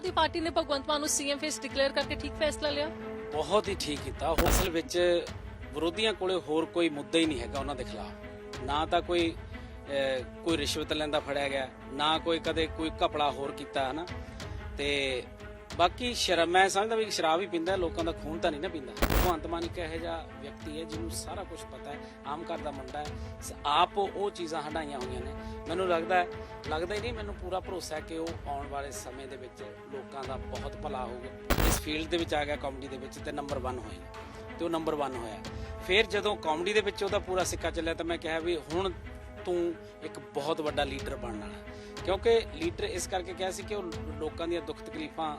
ਆਦਮੀ party ਨੇ ਭਗਵੰਤ ਮਾਨ ਨੂੰ CM face declare ਕਰਕੇ ਠੀਕ ਫੈਸਲਾ ਲਿਆ? ਬਹੁਤ ਹੀ ਠੀਕ ਕੀਤਾ। ਅਸਲ ਵਿੱਚ ਵਿਰੋਧੀਆਂ ਕੋਲੇ ਹੋਰ ਕੋਈ ਮੁੱਦਾ ਹੀ ਨਹੀਂ ਹੈਗਾ ਉਹਨਾਂ ਦੇ ਖਿਲਾਫ। ਨਾ ਤਾਂ ਕੋਈ ਅਹ, ਕੋਈ ਰਿਸ਼ਵਤ ਲੈਂਦਾ ਫੜਿਆ ਗਿਆ ਨਾ ਕੋਈ ਕਦੇ ਕੋਈ ਘਪਲਾ ਹੋਰ ਕੀਤਾ ਹਨਾ? ਤੇ ਬਾਕੀ ਸ਼ਰਮ, ਮੈਂ ਸਮਝਦਾ ਵੀ ਸ਼ਰਾਬ ਹੀ ਪੀਂਦਾ, ਲੋਕਾਂ ਦਾ ਖੂਨ ਤਾਂ ਨਹੀਂ ਨਾ ਪੀਂਦਾ। ਭਗਵੰਤ ਮਾਨ ਇੱਕ ਇਹੋ ਜਿਹਾ ਵਿਅਕਤੀ ਹੈ ਜਿਹਨੂੰ ਸਾਰਾ ਕੁਝ ਪਤਾ ਹੈ, ਆਮ ਘਰ ਦਾ ਮੁੰਡਾ ਹੈ, ਸ- ਆਪ ਉਹ ਚੀਜ਼ਾਂ ਹਟਾਈਆਂ ਹੋਈਆਂ ਨੇ। ਮੈਨੂੰ ਲੱਗਦਾ ਲੱਗਦਾ ਹੀ ਨਹੀਂ, ਮੈਨੂੰ ਪੂਰਾ ਭਰੋਸਾ ਹੈ ਕਿ ਉਹ ਆਉਣ ਵਾਲੇ ਸਮੇਂ ਦੇ ਵਿੱਚ ਲੋਕਾਂ ਦਾ ਬਹੁਤ ਭਲਾ ਹੋਊਗਾ। ਇਸ ਫੀਲਡ ਦੇ ਵਿੱਚ ਆ ਗਿਆ ਕਾਮੇਡੀ ਦੇ ਵਿੱਚ ਤੇ ਨੰਬਰ 1 ਹੋਏਗਾ ਤੇ ਉਹ ਨੰਬਰ 1 ਹੋਇਆ। ਫਿਰ ਜਦੋਂ ਕਾਮੇਡੀ ਦੇ ਵਿੱਚ ਉਹਦਾ ਪੂਰਾ ਸਿੱਕਾ ਚੱਲਿਆ ਤਾਂ ਮੈਂ ਕਿਹਾ ਵੀ ਹੁਣ ਤੂੰ ਇੱਕ ਬਹੁਤ ਵੱਡਾ ਲੀਡਰ ਬਣਨ ਵਾਲਾ ਕਿਉਂਕਿ ਲੀਡਰ ਇਸ ਕਰਕੇ ਕਿਹਾ ਸੀ ਕਿ ਉਹ ਲੋਕਾਂ ਦੀਆਂ ਦੁੱਖ ਤਕਲੀਫਾਂ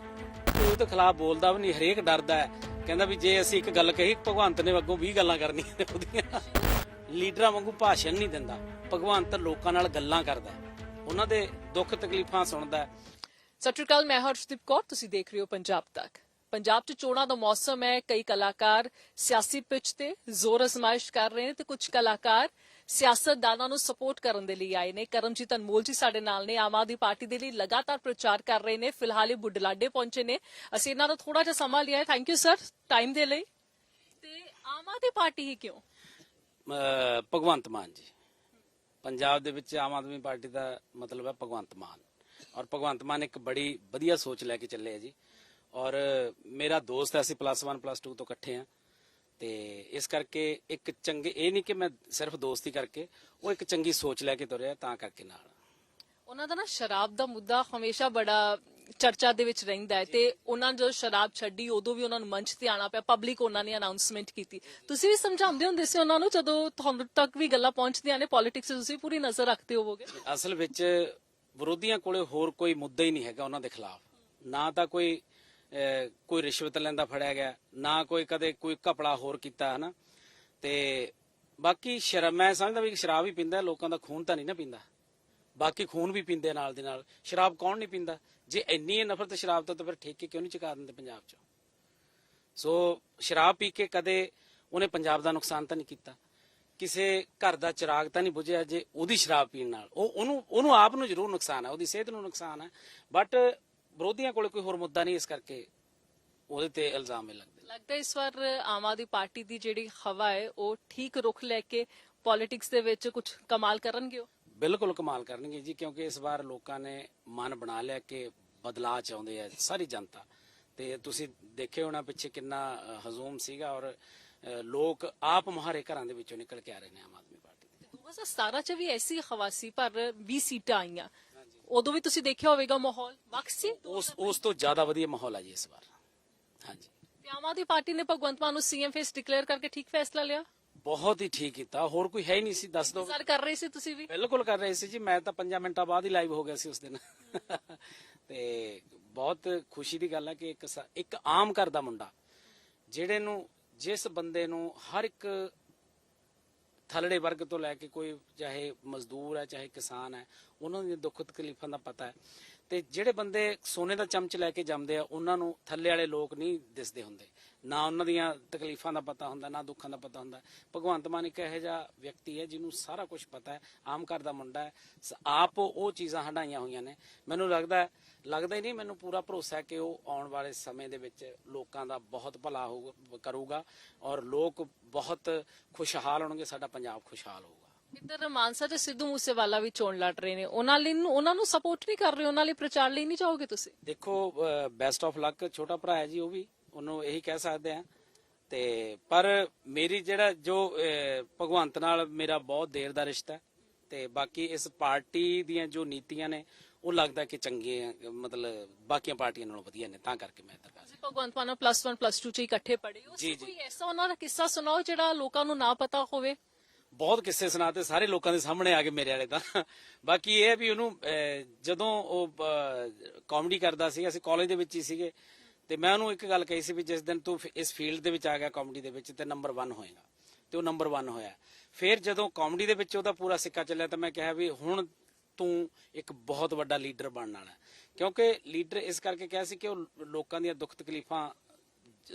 ਉਹ ਦੇ ਖਿਲਾਫ ਬੋਲਦਾ ਵੀ ਨਹੀਂ, ਹਰੇਕ ਡਰਦਾ ਹੈ। ਕਹਿੰਦਾ ਵੀ ਜੇ ਅਸੀਂ ਇੱਕ ਗੱਲ ਕਹੀ, ਭਗਵੰਤ ਨੇ ਅੱਗੋਂ 20 ਗੱਲਾਂ ਕਰਨੀਆਂ ਨੇ ਉਹਦੀਆਂ। ਲੀਡਰਾਂ ਵਾਂਗੂ ਭਾਸ਼ਣ ਨਹੀਂ ਦਿੰਦਾ। ਭਗਵੰਤ ਲੋਕਾਂ ਨਾਲ ਗੱਲਾਂ ਕਰਦਾ ਹੈ। ਉਹਨਾਂ ਦੇ ਦੁੱਖ ਤਕਲੀਫਾਂ ਸੁਣਦਾ ਸਤਿ ਸ਼੍ਰੀ ਅਕਾਲ, ਮੈਂ ਹਰਸ਼ਦੀਪ ਕੌਰ, ਤੁਸੀਂ ਦੇਖ ਰਹੇ ਹੋ ਪੰਜਾਬ ਤੱਕ। ਪੰਜਾਬ 'ਚ ਚੋਣਾਂ ਦਾ ਮੌਸਮ ਹੈ, ਕਈ ਕਲਾਕਾਰ ਸਿਆਸੀ ਪਿੱਚ ਤੇ ਜ਼ੋਰ ਅਜ਼ਮਾਇਸ਼ ਕਰ ਰਹੇ ਨੇ ਤੇ ਕੁਝ ਕਲਾਕਾਰ ਸਿਆਸਤਦਾਨਾਂ ਨੂੰ ਸਪੋਰਟ ਕਰਨ ਦੇ ਲਈ ਆਏ ਨੇ। ਕਰਮਜੀਤ ਅਨਮੋਲ ਜੀ ਸਾਡੇ ਨਾਲ ਨੇ, ਆਮ ਆਦਮੀ ਪਾਰਟੀ ਦੇ ਲਈ ਲਗਾਤਾਰ ਪ੍ਰਚਾਰ ਕਰ ਰਹੇ ਨੇ, ਫਿਲਹਾਲ ਇਹ ਬੁੱਢਲਾਡੇ ਪਹੁੰਚੇ ਨੇ। ਅਸੀਂ ਇਹਨਾਂ ਦਾ ਥੋੜਾ ਜਿਹਾ ਸਮਾਂ ਲਿਆ ਹੈ। ਥੈਂਕ ਯੂ ਸਰ ਟਾਈਮ ਦੇ ਲਈ। ਤੇ ਆਮ ਆਦਮੀ ਪਾਰਟੀ ਹੀ ਕਿਉਂ? ਭਗਵੰਤ ਮਾਨ ਜੀ। ਪੰਜਾਬ ਦੇ ਵਿੱਚ ਆਮ ਆਦਮੀ ਪਾਰਟੀ ਦਾ ਮਤਲਬ ਹੈ ਭਗਵੰਤ ਮਾਨ। ਔਰ ਭਗਵੰਤ ਮਾਨ ਇੱਕ ਬੜੀ ਵਧੀਆ ਸੋਚ ਲੈ ਕੇ ਚੱਲੇ ਆ ਜੀ। ਔਰ ਮੇਰਾ ਦੋਸਤ ਹੈ ਅਸੀਂ ਪਲੱਸ 1 ਪਲੱਸ 2 ਤੋਂ ਇਕੱਠੇ ਆ ਤੇ ਇਸ ਕਰਕੇ ਇੱਕ ਚੰਗੇ ਇਹ ਨਹੀਂ ਕਿ ਮੈਂ ਸਿਰਫ ਦੋਸਤੀ ਕਰਕੇ ਉਹ ਇੱਕ ਚੰਗੀ ਸੋਚ ਲੈ ਕੇ ਤੁਰਿਆ ਤਾਂ ਕਰਕੇ ਨਾਲ। ਉਹਨਾਂ ਦਾ ਨਾ ਸ਼ਰਾਬ ਦਾ ਮੁੱਦਾ ਹਮੇਸ਼ਾ ਬੜਾ ਚਰਚਾ ਦੇ ਵਿੱਚ ਰਹਿੰਦਾ ਹੈ ਤੇ ਉਹਨਾਂ ਜਦੋਂ ਸ਼ਰਾਬ ਛੱਡੀ ਉਦੋਂ ਵੀ ਉਹਨਾਂ ਨੂੰ ਮੰਚ ਤੇ ਆਣਾ ਪਿਆ ਪਬਲਿਕ ਉਹਨਾਂ ਨੇ ਅਨਾਉਂਸਮੈਂਟ ਕੀਤੀ। ਤੁਸੀਂ ਵੀ ਸਮਝਾਉਂਦੇ ਹੁੰਦੇ ਸੀ ਉਹਨਾਂ ਨੂੰ ਜਦੋਂ ਤੁਹਾਨੂੰ ਤੱਕ ਵੀ ਗੱਲਾਂ ਪਹੁੰਚਦੀਆਂ ਨੇ ਪੋਲਿਟਿਕਸ ਤੁਸੀਂ ਪੂਰੀ ਨਜ਼ਰ ਰੱਖਦੇ ਹੋਵੋਗੇ? ਅਸਲ ਵਿੱਚ ਵਿਰੋਧੀਆਂ ਕੋਲੇ ਹੋਰ ਕੋਈ ਮੁੱਦਾ ਹੀ ਨਹੀਂ ਹੈਗਾ ਉਹਨਾਂ ਦੇ ਖਿਲਾਫ। ਨਾ ਤਾਂ ਕੋਈ ਕੋਈ ਰਿਸ਼ਵਤ ਲੈਂਦਾ ਫੜਿਆ ਗਿਆ, ਨਾ ਕੋਈ ਕਦੇ ਕੋਈ ਕਪੜਾ ਹੋਰ ਕੀਤਾ, ਹਨਾ? ਤੇ ਬਾਕੀ ਸ਼ਰਮ, ਮੈਂ ਸਮਝਦਾ ਵੀ ਸ਼ਰਾਬ ਹੀ ਪੀਂਦਾ, ਲੋਕਾਂ ਦਾ ਖੂਨ ਤਾਂ ਨਹੀਂ ਨਾ ਪੀਂਦਾ। ਬਾਕੀ ਖੂਨ ਵੀ ਪੀਂਦੇ ਨਾਲ ਦੇ ਨਾਲ। ਸ਼ਰਾਬ ਕੌਣ ਨਹੀਂ ਪੀਂਦਾ? ਜੇ ਇੰਨੀ ਨਫ਼ਰਤ ਸ਼ਰਾਬ ਤੋਂ, ਤਾਂ ਫਿਰ ਠੇਕੇ ਕਿਉਂ ਨਹੀਂ ਚੁਕਾ ਦਿੰਦੇ ਪੰਜਾਬ 'ਚ? ਸੋ ਸ਼ਰਾਬ ਪੀ ਕੇ ਕਦੇ ਉਹਨੇ ਪੰਜਾਬ ਦਾ ਨੁਕਸਾਨ ਤਾਂ ਨਹੀਂ ਕੀਤਾ। ਕਿਸੇ ਘਰ ਦਾ ਚਿਰਾਗ ਤਾਂ ਨਹੀਂ ਬੁਝਿਆ ਜੇ ਉਹਦੀ ਸ਼ਰਾਬ ਪੀਣ ਨਾਲ। ਉਹ ਉਹਨੂੰ ਉਹਨੂੰ ਆਪ ਨੂੰ ਜ਼ਰੂਰ ਨੁਕਸਾਨ ਹੈ ਉਹਦੀ ਸਿਹਤ ਨੂੰ ਨੁਕਸਾਨ ਹੈ ਬਟ ਵਿਰੋਧੀਆਂ ਕੋਲੇ ਕੋਈ ਹੋਰ ਮੁੱਦਾ ਨਹੀਂ ਇਸ ਕਰਕੇ ਉਹਦੇ ਤੇ ਇਲਜ਼ਾਮ ਇਹ ਲੱਗਦੇ। ਲੱਗਦਾ ਇਸ ਵਾਰ ਆਮ ਆਦਮੀ ਪਾਰਟੀ ਦੀ ਜਿਹੜੀ ਹਵਾ ਹੈ ਉਹ ਠੀਕ ਰੁਖ ਲੈ ਕੇ ਪੋਲਿਟਿਕਸ ਦੇ ਵਿੱਚ ਕੁਝ ਕਮਾਲ ਕਰਨਗੇ ਉਹ? ਬਿਲਕੁਲ ਕਮਾਲ ਕਰਨਗੇ ਜੀ ਕਿਉਂਕਿ ਇਸ ਵਾਰ ਲੋਕਾਂ ਨੇ ਮਨ ਬਣਾ ਲਿਆ ਕਿ ਬਦਲਾਅ ਚਾਹੁੰਦੇ ਆ ਸਾਰੀ ਜਨਤਾ। ਤੇ ਤੁਸੀਂ ਦੇਖੇ ਹੋਣਾ ਪਿੱਛੇ ਕਿੰਨਾ ਹਜ਼ੂਮ ਸੀਗਾ ਔਰ ਲੋਕ ਆਪ ਮੁਹਾਰੇ ਘਰਾਂ ਦੇ ਵਿੱਚੋਂ ਨਿਕਲ ਕੇ ਆ ਰਹੇ ਨੇ ਆਮ ਆਦਮੀ ਪਾਰਟੀ ਦੇ। 2017 ਚ ਵੀ ਐਸੀ ਹਵਾ ਸੀ ਪਰ 20 ਸੀਟਾਂ ਆਈਆਂ। ਉਦੋਂ ਵੀ ਤੁਸੀਂ ਦੇਖਿਆ ਹੋਵੇਗਾ ਮਾਹੌਲ? ਸੀ? ਉਸ ਉਸ ਤੋਂ ਜ਼ਿਆਦਾ ਵਧੀਆ ਮਾਹੌਲ ਆ ਜੀ ਇਸ ਵਾਰ। ਹਾਂਜੀ। ਤੇ ਆਮ ਆਦਮੀ ਪਾਰਟੀ ਨੇ ਭਗਵੰਤ ਮਾਨ ਨੂੰ ਸੀਐਮ ਫੇਸ ਡਿਕਲੇਅਰ ਕਰਕੇ ਠੀਕ ਫੈਸਲਾ ਲਿਆ? ਬਹੁਤ ਹੀ ਠੀਕ ਕੀਤਾ। ਹੋਰ ਕੋਈ ਹੈ ਹੀ ਨਹੀਂ ਸੀ ਦੱਸ ਦੋ ਸਰ ਕਰ ਰਹੇ ਸੀ ਤੁਸੀਂ ਵੀ? ਬਿਲਕੁਲ ਕਰ ਰਹੇ ਸੀ ਜੀ। ਮੈਂ ਤਾਂ 5 ਮਿੰਟਾਂ ਬਾਅਦ ਹੀ ਲਾਈਵ ਹੋ ਗਿਆ ਸੀ ਉਸ ਦਿਨ। ਤੇ ਬਹੁਤ ਖੁਸ਼ੀ ਦੀ ਗੱਲ ਹੈ ਕਿ ਇੱਕ ਇੱਕ ਆਮ ਘਰ ਦਾ ਮੁੰਡਾ ਜਿਹੜੇ ਨੂੰ ਜਿਸ ਬੰਦੇ ਨੂੰ ਹਰ ਇੱਕ ਥਲੜੇ ਵਰਗ ਤੋਂ ਲੈ ਕੇ ਕੋਈ ਚਾਹੇ ਮਜ਼ਦੂਰ ਹੈ, ਚਾਹੇ ਕਿਸਾਨ ਹੈ, ਉਹਨਾਂ ਦੀਆਂ ਦੁੱਖ ਤਕਲੀਫਾਂ ਦਾ ਪਤਾ ਹੈ। ਤੇ ਜਿਹੜੇ ਬੰਦੇ ਸੋਨੇ ਦਾ ਚਮਚ ਲੈ ਕੇ ਜੰਮਦੇ ਆ, ਉਹਨਾਂ ਨੂੰ ਥੱਲੇ ਵਾਲੇ ਲੋਕ ਨਹੀਂ ਦਿਸਦੇ ਹੁੰਦੇ। ਨਾ ਉਹਨਾਂ ਦੀਆਂ ਤਕਲੀਫਾਂ ਦਾ ਪਤਾ ਹੁੰਦਾ ਨਾ ਦੁੱਖਾਂ ਦਾ ਪਤਾ ਹੁੰਦਾ। ਭਗਵੰਤ ਮਾਨ ਇੱਕ ਇਹੋ ਜਿਹਾ ਵਿਅਕਤੀ ਹੈ ਜਿਹਨੂੰ ਸਾਰਾ ਕੁਝ ਪਤਾ ਹੈ ਆਮ ਘਰ ਦਾ ਮੁੰਡਾ ਹੈ। ਆਪ ਉਹ ਚੀਜ਼ਾਂ ਹੰਡਾਈਆਂ ਹੋਈਆਂ ਨੇ। ਮੈਨੂੰ ਲੱਗਦਾ ਲੱਗਦਾ ਹੀ ਨਹੀਂ ਮੈਨੂੰ ਪੂਰਾ ਭਰੋਸਾ ਹੈ ਕਿ ਉਹ ਆਉਣ ਵਾਲੇ ਸਮੇਂ ਦੇ ਵਿੱਚ ਲੋਕਾਂ ਦਾ ਬਹੁਤ ਭਲਾ ਹੋਊਗਾ ਕਰੂਗਾ ਔਰ ਲੋਕ ਬਹੁਤ ਖੁਸ਼ਹਾਲ ਹੋਣਗੇ ਸਾਡਾ ਪੰਜਾਬ ਖੁਸ਼ਹਾਲ ਹੋਊਗਾ। ਇੱਧਰ ਮਾਨਸਾ ਤੇ ਸਿੱਧੂ ਮੂਸੇਵਾਲਾ ਵੀ ਚੋਣ ਲੜ ਰਹੇ ਨੇ ਉਹਨਾਂ ਲਈ ਉਹਨਾਂ ਨੂੰ ਸਪੋਰਟ ਨਹੀਂ ਕਰ ਰਹੇ ਉਹਨਾਂ ਲਈ ਪ੍ਰਚਾਰ ਲਈ ਨਹੀਂ ਚਾਹੋਗੇ ਤੁਸੀਂ? ਦੇਖੋ ਬੈਸਟ ਆਫ ਲੱਕ ਛੋਟਾ ਭਰਾ ਹੈ ਜੀ ਉਹ ਵੀ। ਉਹਨੂੰ ਇਹੀ ਕਹਿ ਸਕਦੇ ਆ ਤੇ ਪਰ ਮੇਰੀ ਜਿਹੜਾ ਜੋ ਭਗਵੰਤ ਨਾਲ ਮੇਰਾ ਬਹੁਤ ਦੇਰ ਦਾ ਰਿਸ਼ਤਾ ਹੈ। ਤੇ ਬਾਕੀ ਇਸ ਪਾਰਟੀ ਦੀਆਂ ਜੋ ਨੀਤੀਆਂ ਨੇ ਉਹ ਲੱਗਦਾ ਕਿ ਚੰਗੀਆਂ ਮਤਲਬ ਬਾਕੀਆਂ ਪਾਰਟੀਆਂ ਨਾਲੋਂ ਵਧੀਆ ਨੇ ਤਾਂ ਕਰਕੇ ਮੈਂ ਇੱਧਰ ਕਰ ਤੁਸੀਂ ਭਗਵੰਤ ਮਾਨ ਪਲੱਸ 1 ਪਲੱਸ 2 ਚ ਇਕੱਠੇ ਪੜ੍ਹੇ। ਹੋ ਕੋਈ ਐਸਾ ਉਹਨਾਂ ਦਾ ਕਿੱਸਾ ਸੁਣਾਓ ਜਿਹੜਾ ਲੋਕਾਂ ਨੂੰ ਨਾ ਪਤਾ ਹੋਵੇ। ਬਹੁਤ ਕਿੱਸੇ ਸੁਣਾਤੇ ਸਾਰੇ ਲੋਕਾਂ ਦੇ ਸਾਹਮਣੇ ਆ ਗਏ ਮੇਰੇ ਵਾਲੇ ਤਾਂ। ਬਾਕੀ ਇਹ ਹੈ ਵੀ ਉਹਨੂੰ ਜਦੋਂ ਉਹ ਕਾਮੇਡੀ ਕਰਦਾ ਸੀ ਅਸੀਂ ਕਾਲਜ ਦੇ ਵਿੱਚ ਹੀ ਸੀਗੇ। ਤੇ ਮੈਂ ਉਹਨੂੰ ਇੱਕ ਗੱਲ ਕਹੀ ਸੀ ਵੀ ਜਿਸ ਦਿਨ ਤੂੰ ਇਸ ਫੀਲਡ ਦੇ ਵਿੱਚ ਆ ਗਿਆ ਕਾਮੇਡੀ ਦੇ ਵਿੱਚ ਤੇ ਨੰਬਰ 1 ਹੋਏਗਾ, ਤੇ ਉਹ ਨੰਬਰ 1 ਹੋਇਆ। ਫਿਰ ਜਦੋਂ ਕਾਮੇਡੀ ਦੇ ਵਿੱਚ ਉਹਦਾ ਪੂਰਾ ਸਿੱਕਾ ਚੱਲਿਆ ਤਾਂ ਮੈਂ ਕਿਹਾ ਵੀ ਹੁਣ ਤੂੰ ਇੱਕ ਬਹੁਤ ਵੱਡਾ ਲੀਡਰ ਬਣਨ ਵਾਲਾ ਕਿਉਂਕਿ ਲੀਡਰ ਇਸ ਕਰਕੇ ਕਿਹਾ ਸੀ ਕਿ ਉਹ ਲੋਕਾਂ ਦੀਆਂ ਦੁੱਖ ਤਕਲੀਫਾਂ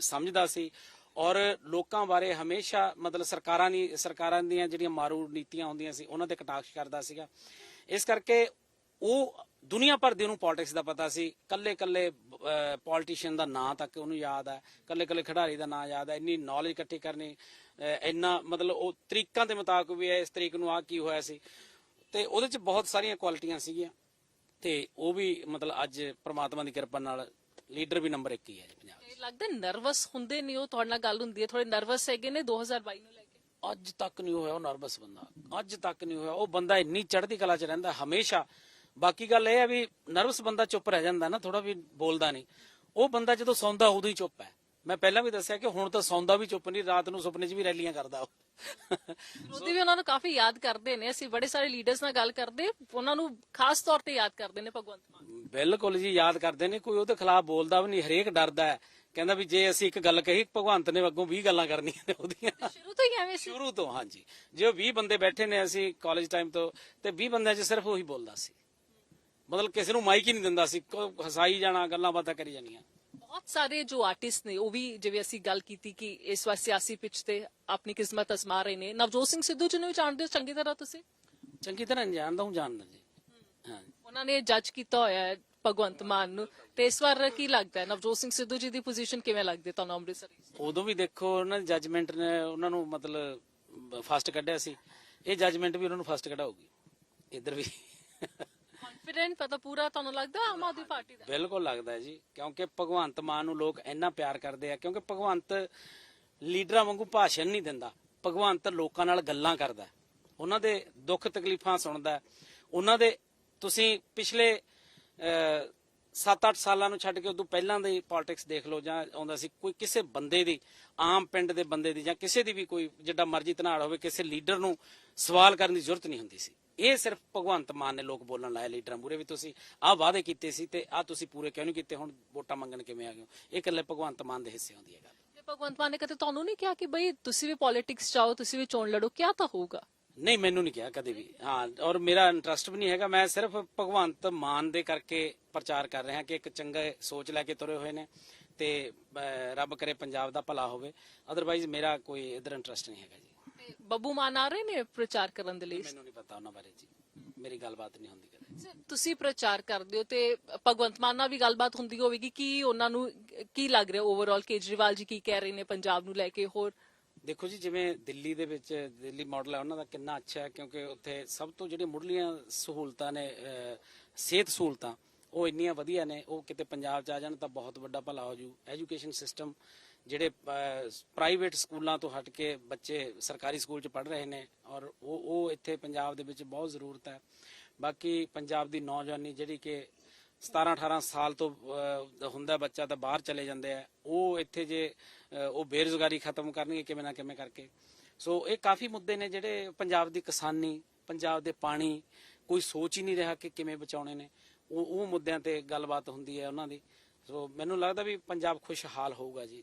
ਸਮਝਦਾ ਸੀ ਔਰ ਲੋਕਾਂ ਬਾਰੇ ਹਮੇਸ਼ਾ ਮਤਲਬ ਸਰਕਾਰਾਂ ਦੀ ਸਰਕਾਰਾਂ ਦੀਆਂ ਜਿਹੜੀਆਂ ਮਾਰੂ ਨੀਤੀਆਂ ਹੁੰਦੀਆਂ ਸੀ, ਉਹਨਾਂ ਤੇ ਕਟਾਕਸ਼ ਕਰਦਾ ਸੀਗਾ। ਇਸ ਕਰਕੇ ਉਹ ਦੁਨੀਆ ਭਰ ਦੇ ਨੂੰ ਪੋਲਿਟਿਕਸ ਦਾ ਪਤਾ ਸੀ ਕੱਲੇ ਕੱਲੇ ਪੋਲਿਟਿਸ਼ੀਅਨ ਦਾ ਨਾਂ ਤੱਕ ਉਹਨੂੰ ਯਾਦ ਹੈ ਕੱਲੇ ਕੱਲੇ ਖਿਡਾਰੀ ਦਾ ਨਾਂ ਯਾਦ ਹੈ ਇੰਨੀ ਨੌਲੇਜ ਇਕੱਠੀ ਕਰਨੀ ਇੰਨਾ ਮਤਲਬ ਉਹ ਤਰੀਕਾਂ ਦੇ ਮੁਤਾਬਕ ਵੀ ਹੈ ਇਸ ਤਰੀਕ ਨੂੰ ਆ ਕੀ ਹੋਇਆ ਸੀ। ਤੇ ਉਹਦੇ ਚ ਬਹੁਤ ਸਾਰੀਆਂ ਕੁਆਲਿਟੀਆਂ ਸੀਗੀਆਂ। ਤੇ ਉਹ ਵੀ ਮਤਲਬ ਅੱਜ ਪ੍ਰਮਾਤਮਾ ਦੀ ਕਿਰਪਾ ਨਾਲ ਲੀਡਰ ਵੀ ਨੰਬਰ 1 ਹੀ ਹੈ ਜੀ ਪੰਜਾਬ ਇਹ ਲੱਗਦਾ ਨਰਵਸ ਹੁੰਦੇ ਨਹੀਂ ਉਹ ਤੁਹਾਡੇ ਨਾਲ ਗੱਲ ਹੁੰਦੀ ਹੈ। ਥੋੜੇ ਨਰਵਸ ਹੈਗੇ ਨੇ 2022 ਨੂੰ ਲੈ ਕੇ। ਅੱਜ ਤੱਕ ਨਹੀਂ ਹੋਇਆ ਉਹ ਨਰਵਸ ਬੰਦਾ। ਅੱਜ ਤੱਕ ਨਹੀਂ ਹੋਇਆ। ਉਹ ਬੰਦਾ ਇੰਨੀ ਚੜ੍ਹਦੀ ਕਲਾ 'ਚ ਰਹਿੰਦਾ ਹਮੇਸ਼ਾ। ਬਾਕੀ ਗੱਲ ਇਹ ਹੈ ਵੀ ਨਰਵਸ ਬੰਦਾ ਚੁੱਪ ਰਹਿ ਜਾਂਦਾ ਨਾ ਥੋੜਾ ਵੀ ਬੋਲਦਾ ਨਹੀਂ। ਉਹ ਬੰਦਾ ਜਦੋਂ ਸੌਂਦਾ ਉਦੋਂ ਹੀ ਚੁੱਪ ਹੈ। ਮੈਂ ਪਹਿਲਾਂ ਵੀ ਦੱਸਿਆ ਕਿ ਹੁਣ ਤਾਂ ਸੌਂਦਾ ਵੀ ਚੁੱਪ ਨਹੀਂ ਰਾਤ ਨੂੰ ਸੁਪਨੇ 'ਚ ਵੀ ਰੈਲੀਆਂ ਕਰਦਾ ਉਹ। ਵਿਰੋਧੀ ਵੀ ਉਹਨਾਂ ਨੂੰ ਕਾਫੀ ਯਾਦ ਕਰਦੇ ਨੇ। ਅਸੀਂ ਬੜੇ ਸਾਰੇ ਲੀਡਰਸ ਨਾਲ ਗੱਲ ਕਰਦੇ ਉਹਨਾਂ ਨੂੰ ਖਾਸ ਤੌਰ ਤੇ ਯਾਦ ਕਰਦੇ ਨੇ ਭਗਵੰਤ ਮਾਨ। ਬਿਲਕੁਲ ਜੀ ਯਾਦ ਕਰਦੇ ਨੇ। ਕੋਈ ਉਹਦੇ ਖਿਲਾਫ ਬੋਲਦਾ ਵੀ ਨਹੀਂ ਹਰੇਕ ਡਰਦਾ ਹੈ। ਕਹਿੰਦਾ ਵੀ ਜੇ ਅਸੀਂ ਇੱਕ ਗੱਲ ਕਹੀ ਭਗਵੰਤ ਨੇ ਅੱਗੋਂ 20 ਗੱਲਾਂ ਕਰਨੀਆਂ ਨੇ ਉਹਦੀਆਂ। ਸ਼ੁਰੂ ਤੋਂ ਹੀ ਐਵੇਂ ਸੀ? ਸ਼ੁਰੂ ਤੋਂ ਹਾਂਜੀ। ਜੇ ਉਹ 20 ਬੰਦੇ ਬੈਠੇ ਨੇ ਅਸੀਂ ਕਾਲਜ ਟਾਈਮ ਤੋਂ ਤੇ 20 ਬੰਦਿਆਂ 'ਚ ਸਿਰਫ ਉਹੀ ਬੋਲਦਾ ਸੀ। ਮਤਲਬ ਕਿਸੇ ਨੂੰ ਮਾਈਕ ਹੀ ਨਹੀਂ ਦਿੰਦਾ ਸੀ ਕੋ- ਹਸਾਈ ਜਾਣਾ ਗੱਲਾਂ ਬਾਤਾਂ ਕਰੀ ਜਾਣੀਆਂ। ਬਹੁਤ ਸਾਰੇ ਜੋ ਆਰਟਿਸਟ ਨੇ ਉਹ ਵੀ ਜਿਵੇਂ ਅਸੀਂ ਗੱਲ ਕੀਤੀ ਕਿ ਇਸ ਵਾਰ ਸਿਆਸੀ ਪਿੱਚ ਤੇ ਆਪਣੀ ਕਿਸਮਤ ਅਜ਼ਮਾ ਰਹੇ ਨੇ। ਨਵਜੋਤ ਸਿੰਘ ਸਿੱਧੂ ਜੀ ਨੂੰ ਵੀ ਜਾਣਦੇ ਹੋ? ਚੰਗੀ ਤਰ੍ਹਾਂ ਤੁਸੀਂ? ਚੰਗੀ ਤਰ੍ਹਾਂ ਨਹੀਂ ਜਾਣਦਾ ਹੂੰ ਜਾਣਦਾ ਜੀ। ਹਾਂ। ਉਹਨਾਂ ਨੇ ਜੱਜ ਕੀਤਾ ਹੋਇਆ ਹੈ ਭਗਵੰਤ ਮਾਨ ਨੂੰ। ਤੇ ਇਸ ਵਾਰ ਕੀ ਲੱਗਦਾ ਹੈ? ਨਵਜੋਤ ਸਿੰਘ ਸਿੱਧੂ ਜੀ ਦੀ ਪੋਜੀਸ਼ਨ ਕਿਵੇਂ ਲੱਗਦੀ ਹੈ ਤੁਹਾਨੂੰ ਅੰਮ੍ਰਿਤਸਰ ਵਿੱਚ? ਉਦੋਂ ਵੀ ਦੇਖੋ ਉਹਨਾਂ ਦੀ ਜੱਜਮੈਂਟ ਨੇ ਉਹਨਾਂ ਨੂੰ ਮਤਲਬ ਫਸਟ ਕੱਢਿਆ ਸੀ। ਇਹ ਜੱਜਮੈਂਟ ਵੀ ਉਹਨਾਂ ਨੂੰ ਫਸਟ ਕਢਾਊਗੀ। ਇੱਧਰ ਵੀ। ਕੌਨਫੀਡੈਂਟ ਪਤਾ ਪੂਰਾ ਤੁਹਾਨੂੰ ਲੱਗਦਾ ਆਮ ਆਦਮੀ ਪਾਰਟੀ ਦਾ? ਬਿਲਕੁਲ ਲੱਗਦਾ ਹੈ ਜੀ, ਕਿਉਂਕਿ ਭਗਵੰਤ ਮਾਨ ਨੂੰ ਲੋਕ ਇੰਨਾ ਪਿਆਰ ਕਰਦੇ ਆ, ਕਿਉਂਕਿ ਭਗਵੰਤ ਲੀਡਰਾਂ ਵਾਂਗੂ ਭਾਸ਼ਣ ਨਹੀਂ ਦਿੰਦਾ। ਭਗਵੰਤ ਲੋਕਾਂ ਨਾਲ ਗੱਲਾਂ ਕਰਦਾ ਉਹਨਾਂ ਦੇ ਦੁੱਖ ਤਕਲੀਫਾਂ ਸੁਣਦਾ ਉਹਨਾਂ ਦੇ, ਤੁਸੀਂ ਪਿਛਲੇ 7-8 ਸਾਲਾਂ ਨੂੰ ਛੱਡ ਕੇ ਉਦੋਂ ਪਹਿਲਾਂ ਦੇ ਪੋਲਿਟਿਕਸ ਦੇਖ ਲਓ ਜਾਂ ਆਉਂਦਾ ਸੀ, ਕੋਈ ਕਿਸੇ ਬੰਦੇ ਦੀ, ਆਮ ਪਿੰਡ ਦੇ ਬੰਦੇ ਦੀ ਜਾਂ ਕਿਸੇ ਦੀ ਵੀ ਕੋਈ, ਜਿੱਡਾ ਮਰਜ਼ੀ ਧਨਾੜ ਹੋਵੇ, ਕਿਸੇ ਲੀਡਰ ਨੂੰ ਸਵਾਲ ਕਰਨ ਦੀ ਜ਼ਰੂਰਤ ਨਹੀਂ ਹੁੰਦੀ ਸੀ। ਇਹ ਸਿਰਫ ਭਗਵੰਤ ਮਾਨ ਨੇ ਲੋਕ ਬੋਲਣ ਲਾਇਆ ਲੀਡਰਾਂ ਮੂਰੇ ਵੀ ਤੁਸੀਂ ਆਹ ਵਾਅਦੇ ਕੀਤੇ ਸੀ ਤੇ ਆਹ ਤੁਸੀਂ ਪੂਰੇ ਕਿਉਂ ਨਹੀਂ ਕੀਤੇ? ਹੁਣ ਵੋਟਾਂ ਮੰਗਣ ਕਿਵੇਂ ਆ ਗਏ ਹੋ? ਇਹ ਇਕੱਲੇ ਭਗਵੰਤ ਮਾਨ ਦੇ ਹਿੱਸੇ ਹੁੰਦੀ ਹੈ ਗੱਲ। ਭਗਵੰਤ ਮਾਨ ਨੇ ਕਦੇ ਤੁਹਾਨੂੰ ਨਹੀਂ ਕਿਹਾ ਕਿ ਬਈ ਤੁਸੀਂ ਵੀ ਪੋਲਿਟਿਕਸ ਚਾਓ ਤੁਸੀਂ ਵੀ ਚੋਣ ਲੜੋ ਕਿਆ ਤਾਂ ਹੋਊਗਾ? ਨਹੀਂ ਮੈਨੂੰ ਨਹੀਂ ਕਿਹਾ ਕਦੇ ਵੀ। ਹਾਂ ਔਰ ਮੇਰਾ ਇੰਟਰਸਟ ਵੀ ਨਹੀਂ ਹੈਗਾ। ਮੈਂ ਸਿਰਫ ਭਗਵੰਤ ਮਾਨ ਦੇ ਕਰਕੇ ਪ੍ਰਚਾਰ ਕਰ ਰਿਹਾ ਕਿ ਇੱਕ ਚੰਗਾ ਸੋਚ ਲੈ ਕੇ ਤੁਰੇ ਹੋਏ ਨੇ ਤੇ ਅਹ, ਰੱਬ ਕਰੇ ਪੰਜਾਬ ਦਾ ਭਲਾ ਹੋਵੇ। ਅਦਰਵਾਈਜ਼ ਮੇਰਾ ਕੋਈ ਇਧਰ ਇੰਟਰਸਟ ਨਹੀਂ ਹੈਗਾ ਜੀ। ਬੱਬੂ ਮਾਨ ਆ ਰਹੇ ਨੇ ਪ੍ਰਚਾਰ ਕਰਨ ਦੇ ਲਈ? ਮੈਨੂੰ ਨਹੀਂ ਪਤਾ ਉਹਨਾਂ ਬਾਰੇ ਜੀ। ਮੇਰੀ ਗੱਲਬਾਤ ਨਹੀਂ ਹੁੰਦੀ ਕਦੇ। ਤੁਸੀਂ ਪ੍ਰਚਾਰ ਕਰਦੇ ਹੋ ਤੇ ਭਗਵੰਤ ਮਾਨ ਨਾਲ ਵੀ ਗੱਲਬਾਤ ਹੁੰਦੀ ਹੋਵੇਗੀ ਕਿ ਉਹਨਾਂ ਨੂੰ ਕੀ ਲੱਗ ਰਿਹਾ ਓਵਰਆਲ ਕੇਜਰੀਵਾਲ ਜੀ ਕੀ ਕਹਿ ਰਹੇ ਨੇ ਪੰਜਾਬ ਨੂੰ ਲੈ ਕੇ ਹੋਰ? ਦੇਖੋ ਜੀ ਜਿਵੇਂ ਦਿੱਲੀ ਦੇ ਵਿੱਚ ਦਿੱਲੀ ਮਾਡਲ ਹੈ ਉਹਨਾਂ ਦਾ ਕਿੰਨਾ ਅੱਛਾ ਹੈ ਕਿਉਂਕਿ ਉੱਥੇ ਸਭ ਤੋਂ ਜਿਹੜੀਆਂ ਮੁੱਢਲੀਆਂ ਸਹੂਲਤਾਂ ਨੇ ਅਹ, ਸਿਹਤ ਸਹੂਲਤਾਂ ਉਹ ਇੰਨੀਆਂ ਵਧੀਆ ਨੇ। ਉਹ ਕਿਤੇ ਪੰਜਾਬ 'ਚ ਆ ਜਾਣ ਤਾਂ ਬਹੁਤ ਵੱਡਾ ਭਲਾ ਹੋ ਜੂ। ਐਜੂਕੇਸ਼ਨ ਸਿਸਟਮ ਜਿਹੜੇ ਪ੍ਰਾਈਵੇਟ ਸਕੂਲਾਂ ਤੋਂ ਹਟ ਕੇ ਬੱਚੇ ਸਰਕਾਰੀ ਸਕੂਲ 'ਚ ਪੜ੍ਹ ਰਹੇ ਨੇ ਔਰ ਉਹ ਉਹ ਇੱਥੇ ਪੰਜਾਬ ਦੇ ਵਿੱਚ ਬਹੁਤ ਜ਼ਰੂਰਤ ਹੈ। ਬਾਕੀ ਪੰਜਾਬ ਦੀ ਨੌਜਵਾਨੀ ਜਿਹੜੀ ਕਿ 17 18 ਸਾਲ ਤੋਂ ਹੁੰਦਾ ਬੱਚਾ ਤਾਂ ਬਾਹਰ ਚਲੇ ਜਾਂਦੇ ਆ, ਉਹ ਇੱਥੇ ਜੇ ਉਹ ਬੇਰੁਜ਼ਗਾਰੀ ਖਤਮ ਕਰਨਗੇ ਕਿਵੇਂ ਨਾ ਕਿਵੇਂ ਕਰਕੇ। ਸੋ ਇਹ ਕਾਫੀ ਮੁੱਦੇ ਨੇ ਜਿਹੜੇ ਪੰਜਾਬ ਦੀ ਕਿਸਾਨੀ, ਪੰਜਾਬ ਦੇ ਪਾਣੀ, ਕੋਈ ਸੋਚ ਹੀ ਨਹੀਂ ਰਿਹਾ ਕਿ ਕਿਵੇਂ ਬਚਾਉਣੇ ਨੇ। ਉਹ ਉਹ ਮੁੱਦਿਆਂ ਤੇ ਗੱਲਬਾਤ ਹੁੰਦੀ ਹੈ ਉਹਨਾਂ ਦੀ। ਸੋ ਮੈਨੂੰ ਲੱਗਦਾ ਵੀ ਪੰਜਾਬ ਖੁਸ਼ਹਾਲ ਹੋਊਗਾ ਜੀ।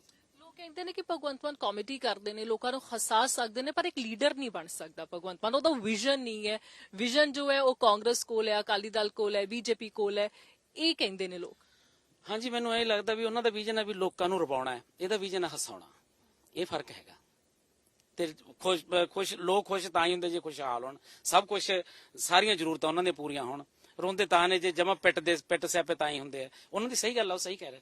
ਲੋਕ ਕਹਿੰਦੇ ਨੇ ਕਿ ਭਗਵੰਤ ਮਾਨ ਕਾਮੇਡੀ ਕਰਦੇ ਨੇ, ਲੋਕਾਂ ਨੂੰ ਹਸਾ ਸਕਦੇ ਨੇ, ਪਰ ਇੱਕ ਲੀਡਰ ਨਹੀਂ ਬਣ ਸਕਦਾ ਭਗਵੰਤ ਮਾਨ। ਉਹਦਾ ਵਿਜ਼ਨ ਨਹੀਂ ਹੈ। ਵਿਜ਼ਨ ਜੋ ਹੈ ਉਹ ਕਾਂਗਰਸ ਕੋਲ ਹੈ, ਅਕਾਲੀ ਦਲ ਕੋਲ ਹੈ, ਬੀਜੇਪੀ ਕੋਲ ਹੈ। ਇਹ ਕਹਿੰਦੇ ਨੇ ਲੋਕ। ਹਾਂਜੀ, ਮੈਨੂੰ ਇਹ ਲੱਗਦਾ ਵੀ ਉਹਨਾਂ ਦਾ ਵਿਜ਼ਨ ਹੈ ਵੀ ਲੋਕਾਂ ਨੂੰ ਰਵਾਉਣਾ ਹੈ। ਇਹਦਾ ਵਿਜ਼ਨ ਹੈ ਹਸਾਉਣਾ। ਇਹ ਫ਼ਰਕ ਹੈਗਾ। ਤੇ ਖੁਸ਼ ਖੁਸ਼, ਲੋਕ ਖੁਸ਼ ਤਾਂ ਹੀ ਹੁੰਦੇ ਜੇ ਖੁਸ਼ਹਾਲ ਹੋਣ। ਸਭ ਕੁਝ ਸਾਰੀਆਂ ਜ਼ਰੂਰਤਾਂ ਉਹਨਾਂ ਦੀਆਂ ਪੂਰੀਆਂ ਹੋਣ। ਰੋਂਦੇ ਤਾਂ ਨੇ ਜੇ ਜਮਾ ਪਿੱਟ ਦੇ, ਪਿੱਟ ਸਿਆਪੇ ਤਾਂ ਹੀ ਹੁੰਦੇ ਆ। ਉਹਨਾਂ ਦੀ ਸਹੀ ਗੱਲ ਆ, ਉਹ ਸਹੀ ਕਹਿ ਰਹੇ ਨੇ।